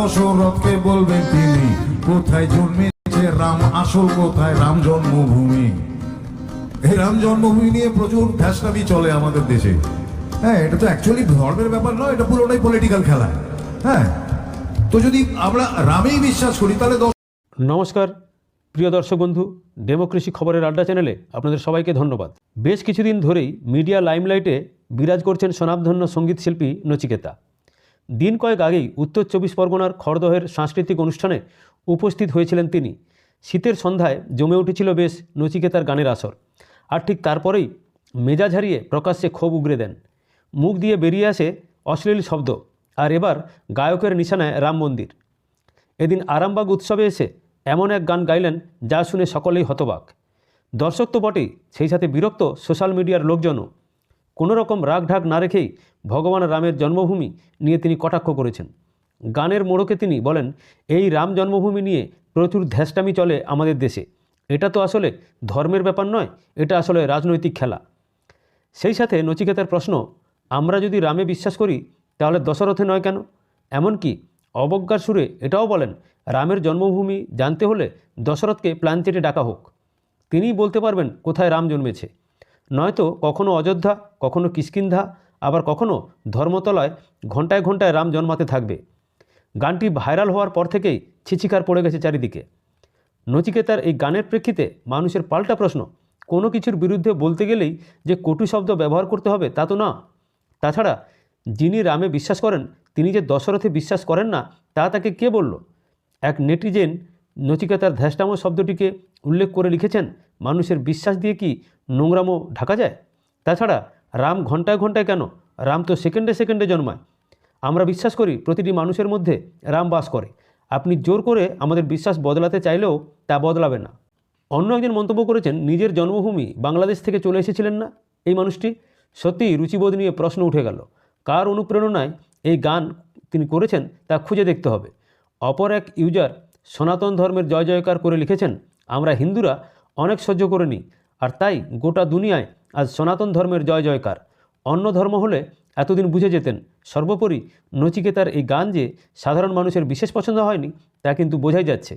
দশরথকে বলবেন তিনি, কোথায় জন্মেছে রাম? আসল কোথায় রাম জন্মভূমি? এই রাম জন্মভূমি নিয়ে প্রচুর ফ্যাসলামি চলে আমাদের দেশে। হ্যাঁ এটা তো অ্যাকচুয়ালি ধর্মের ব্যাপার নয়, এটা পুরোটাই পলিটিক্যাল খেলা। হ্যাঁ তো যদি আমরা রামেই বিশ্বাস করি, তাহলে নমস্কার, প্রিয় দর্শক বন্ধু, ডেমোক্রেসি খবরের আড্ডা চ্যানেলে আপনাদের সবাইকে ধন্যবাদ। বেশ কিছুদিন ধরেই মিডিয়া লাইমলাইটে বিরাজ করছেন স্বনামধন্য সংগীত শিল্পী নচিকেতা। দিন কয়েক আগেই উত্তর চব্বিশ পরগনার খড়দহের সাংস্কৃতিক অনুষ্ঠানে উপস্থিত হয়েছিলেন তিনি। শীতের সন্ধ্যায় জমে উঠেছিল বেশ নচিকেতার গানের আসর। আর ঠিক তারপরেই মেজাজ হারিয়ে প্রকাশ্যে ক্ষোভ উগরে দেন। মুখ দিয়ে বেরিয়ে আসে অশ্লীল শব্দ, আর এবার গায়কের নিশানায় রাম মন্দির। এদিন আরামবাগ উৎসবে এসে এমন এক গান গাইলেন যা শুনে সকলেই হতবাক। দর্শক তো বটেই, সেই সাথে বিরক্ত সোশ্যাল মিডিয়ার লোকজনও। কোনো রকম রাগ ঢাক না রেখেই ভগবান রামের জন্মভূমি নিয়ে তিনি কটাক্ষ করেছেন। গানের মোড়কে তিনি বলেন, এই রাম জন্মভূমি নিয়ে প্রচুর ধ্যাসটামি চলে আমাদের দেশে। এটা তো আসলে ধর্মের ব্যাপার নয়, এটা আসলে রাজনৈতিক খেলা। সেই সাথে নচিকেতার প্রশ্ন, আমরা যদি রামে বিশ্বাস করি, তাহলে দশরথে নয় কেন? এমনকি অবজ্ঞার সুরে এটাও বলেন, রামের জন্মভূমি জানতে হলে দশরথকে প্ল্যান চেটে ডাকা হোক। তিনিই বলতে পারবেন কোথায় রাম জন্মেছে। নয়তো কখনো অযোধ্যা, কখনো কিষ্কিন্ধা, আবার কখনো ধর্মতলায় ঘন্টায় ঘন্টায় রাম জন্মাতে থাকবে। গানটি ভাইরাল হওয়ার পর থেকেই ছিচিকার পড়ে গেছে চারিদিকে। নচিকেতার এই গানের প্রেক্ষিতে মানুষের পাল্টা প্রশ্ন, কোনো কিছুর বিরুদ্ধে বলতে গেলেই যে কটু শব্দ ব্যবহার করতে হবে তা তো না। তাছাড়া যিনি রামে বিশ্বাস করেন, তিনি যে দশরথে বিশ্বাস করেন না, তা তাকে কে বলল? এক নেটিজেন নচিকেতার ধ্যাসটামো শব্দটিকে উল্লেখ করে লিখেছেন, মানুষের বিশ্বাস দিয়ে কি নোংরামো ঢাকা যায়? তাছাড়া, রাম ঘন্টায় ঘন্টায় কেন? রাম তো সেকেন্ডে সেকেন্ডে জন্মায়। আমরা বিশ্বাস করি প্রতিটি মানুষের মধ্যে রাম বাস করে। আপনি জোর করে আমাদের বিশ্বাস বদলাতে চাইলেও তা বদলাবে না। অন্য একজন মন্তব্য করেছেন, নিজের জন্মভূমি বাংলাদেশ থেকে চলে এসেছিলেন না এই মানুষটি? সত্যিই রুচিবোধ নিয়ে প্রশ্ন উঠে গেল। কার অনুপ্রেরণায় এই গান তিনি করেছেন তা খুঁজে দেখতে হবে। অপর এক ইউজার সনাতন ধর্মের জয় জয়কার করে লিখেছেন, আমরা হিন্দুরা অনেক সহ্য করে নিই আর তাই গোটা দুনিয়ায় আজ সনাতন ধর্মের জয় জয়কার। অন্য ধর্ম হলে এতদিন বুঝে যেতেন, সর্বোপরি নচিকেতার এই গান যে সাধারণ মানুষের বিশেষ পছন্দ হয়নি, তা কিন্তু বোঝাই যাচ্ছে।